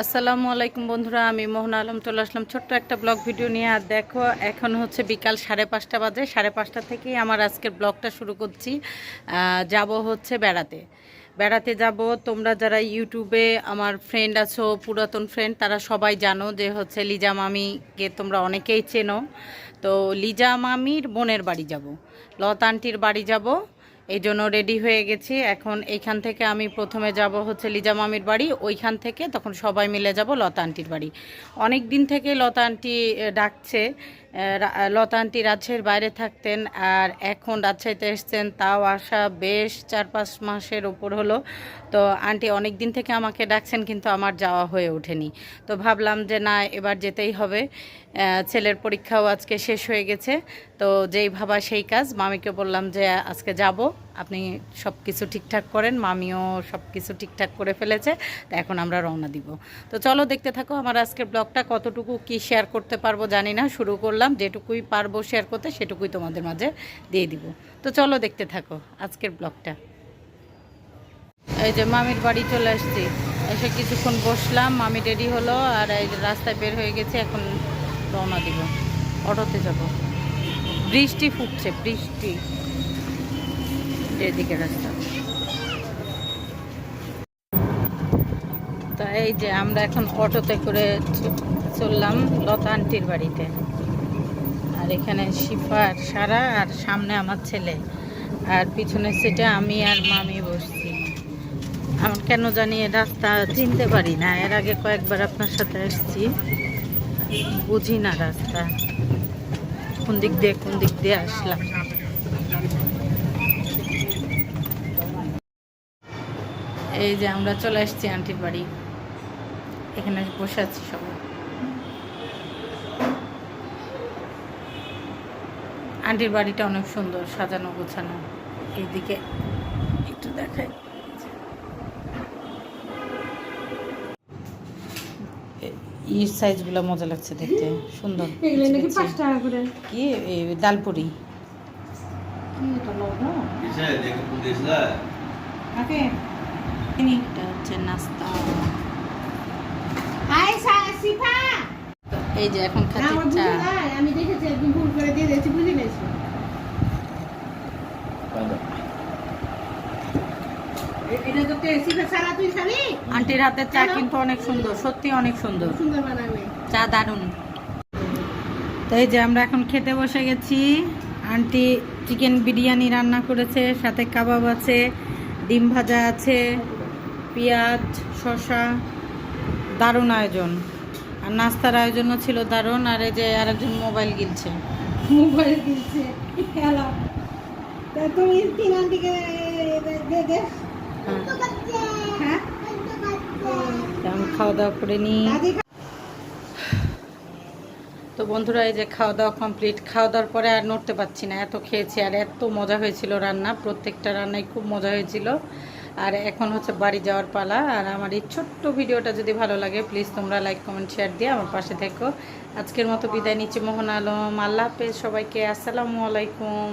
আসসালামু আলাইকুম বন্ধুরা, আমি মোহন আলম চলে আসলাম ছোট্ট একটা ব্লগ ভিডিও নিয়ে। আর দেখো, এখন হচ্ছে বিকাল সাড়ে পাঁচটা বাজে। সাড়ে পাঁচটা থেকেই আমার আজকের ব্লগটা শুরু করছি। যাব হচ্ছে বেড়াতে। বেড়াতে যাব। তোমরা যারা ইউটিউবে আমার ফ্রেন্ড আছো, পুরাতন ফ্রেন্ড তারা সবাই জানো যে হচ্ছে লিজা মামিকে তোমরা অনেকেই চেনো। তো লিজা মামির বোনের বাড়ি যাব। লতা আন্টির বাড়ি যাব। এই জন্য রেডি হয়ে গেছি। এখন এইখান থেকে আমি প্রথমে যাব হচ্ছে লিজা মামির বাড়ি। ওইখান থেকে তখন সবাই মিলে যাব লতা আন্টির বাড়ি। অনেক দিন থেকে লতা আন্টি ডাকছে। লতা আন্টি রাজশাহীর বাইরে থাকতেন আর এখন রাজশাহীতে এসছেন। তাও আসা বেশ চার পাঁচ মাসের ওপর হলো। তো আন্টি অনেক দিন থেকে আমাকে ডাকছেন কিন্তু আমার যাওয়া হয়ে ওঠেনি। তো ভাবলাম যে না, এবার যেতেই হবে। ছেলের পরীক্ষাও আজকে শেষ হয়ে গেছে। তো যেই ভাবা সেই কাজ। মামিকে বললাম যে আজকে যাব। আপনি সব কিছু ঠিকঠাক করেন, মামিও সব কিছু ঠিকঠাক করে ফেলেছে, তা এখন আমরা রওনা দিব। তো চলো দেখতে থাকো আমার আজকের ব্লগটা কতটুকু কি শেয়ার করতে পারব জানি না, শুরু করলাম, যেটুকুই পারব শেয়ার করতে সেটুকুই তোমাদের মাঝে দিয়ে দিব। তো চলো দেখতে থাকো আজকের ব্লগটা। এই যে মামির বাড়ি চলে আসছি, এসে কিছুক্ষণ বসলাম, মামি রেডি হলো, আর এই যে রাস্তায় বের হয়ে গেছে, এখন রওনা দিব। অটোতে যাব। বৃষ্টি ফুটছে, বৃষ্টি। যেদিকে রাস্তা। তা এই যে আমরা এখন অটোতে করে চললাম লতা আন্টির বাড়িতে। আর এখানে শিফার সারা আর সামনে আমার ছেলে। আর পিছনের সিটে আমি আর মামি বসছি। আমার কেন জানি রাস্তা চিনতে পারি না। এর আগে কয়েকবার আপনার সাথে এসেছি বুঝি না রাস্তা। কোন দিক দিয়ে, কোন দিক দিয়ে আসলাম। এই যে আমরা চলে আসছি আন্টির বাড়ি। এখানে বসে আছি সবাই। আন্টির বাড়িটা অনেক সুন্দর সাজানো গোছানো। এইদিকে একটু দেখাই। ই সাইজগুলো মজা লাগছে দেখতে সুন্দর। কি? এই ডালপুরি। কাকে? এটা হচ্ছে নাস্তা। হাই সিফা এই যে এখন খাচ্ছি চা আমি দেখেছি একদিন ভুল করে দিয়ে দিয়েছি বুঝি গেছি? আন্টির হাতের চা কিন্তু অনেক সুন্দর সত্যি অনেক সুন্দর। সুন্দর চা দারুণ তো এই যে আমরা এখন খেতে বসে গেছি। আন্টি চিকেন বিরিয়ানি রান্না করেছে সাথে কাবাব আছে ডিম ভাজা আছে। পেঁয়াজ শসা দারুণ আয়োজন। আর নাস্তার আয়োজনও ছিল দারুণ আর এই যে আরেকজন মোবাইল গিলছে। মোবাইল তুমি তিন আন্টিকে দে হ্যাঁ। হ্যাঁ? আমি খাওয়া দাওয়া করে নিই তো বন্ধুরা এই যে খাওয়া দাওয়া কমপ্লিট। খাওয়া দাওয়ার পরে আর নড়তে পারছি না। এত খেয়েছি আর এত মজা হয়েছিল রান্না। প্রত্যেকটা রান্নাই খুব মজা হয়েছিল। আর এখন হচ্ছে বাড়ি যাওয়ার পালা। আর আমার এই ছোট্ট ভিডিওটা যদি ভালো লাগে প্লিজ তোমরা লাইক কমেন্ট শেয়ার দিয়ে আমার পাশে থেকো। আজকের মতো বিদায় নিচ্ছি, মোহন আলম। আল্লাহ হাফেজ সবাইকে। আসসালামু আলাইকুম।